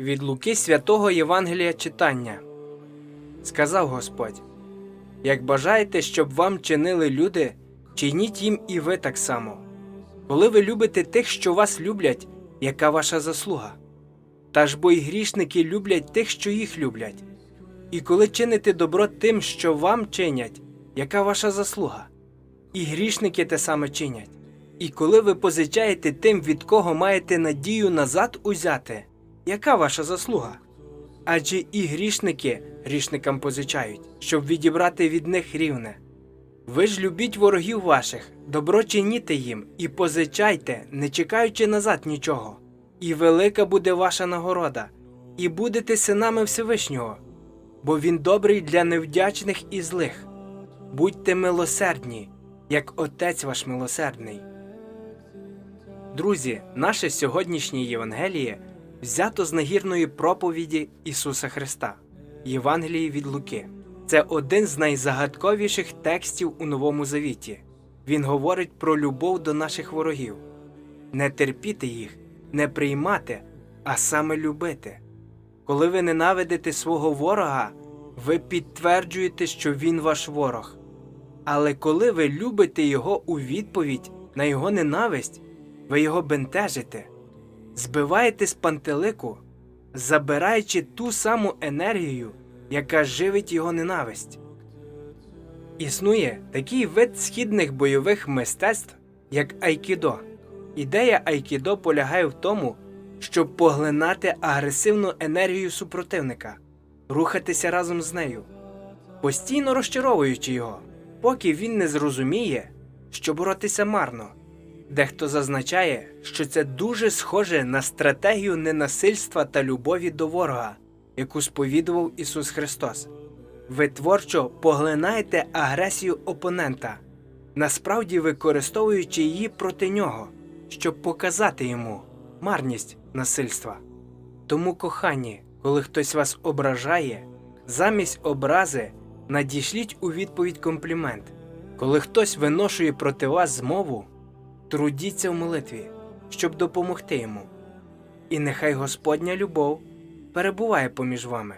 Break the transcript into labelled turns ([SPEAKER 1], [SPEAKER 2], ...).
[SPEAKER 1] Від Луки святого Євангелія читання. Сказав Господь: Як бажаєте, щоб вам чинили люди, чиніть їм і ви так само. Коли ви любите тих, що вас люблять, яка ваша заслуга? Та ж бо й грішники люблять тих, що їх люблять. І коли чините добро тим, що вам чинять, яка ваша заслуга? І грішники те саме чинять. І коли ви позичаєте тим, від кого маєте надію назад узяти, яка ваша заслуга? Адже і грішники грішникам позичають, щоб відібрати від них рівне. Ви ж любіть ворогів ваших, добро чиніте їм і позичайте, не чекаючи назад нічого. І велика буде ваша нагорода, і будете синами Всевишнього, бо він добрий для невдячних і злих. Будьте милосердні, як Отець ваш милосердний. Друзі, наше сьогоднішнє Євангеліє взято з нагірної проповіді Ісуса Христа, Євангелії від Луки. Це один з найзагадковіших текстів у Новому Завіті. Він говорить про любов до наших ворогів, не терпіти їх, не приймати, а саме любити. Коли ви ненавидите свого ворога, ви підтверджуєте, що він ваш ворог. Але коли ви любите його у відповідь на його ненависть, ви його бентежите, збиваєте з пантелику, забираючи ту саму енергію, яка живить його ненависть. Існує такий вид східних бойових мистецтв, як айкідо. Ідея айкідо полягає в тому, щоб поглинати агресивну енергію супротивника, рухатися разом з нею, постійно розчаровуючи його, поки він не зрозуміє, що боротися марно. Дехто зазначає, що це дуже схоже на стратегію ненасильства та любові до ворога, яку сповідував Ісус Христос. Ви творчо поглинаєте агресію опонента, насправді використовуючи її проти нього, щоб показати йому марність насильства. Тому, кохані, коли хтось вас ображає, замість образи надішліть у відповідь комплімент. Коли хтось виношує проти вас змову, трудіться в молитві, щоб допомогти йому. І нехай Господня любов перебуває поміж вами.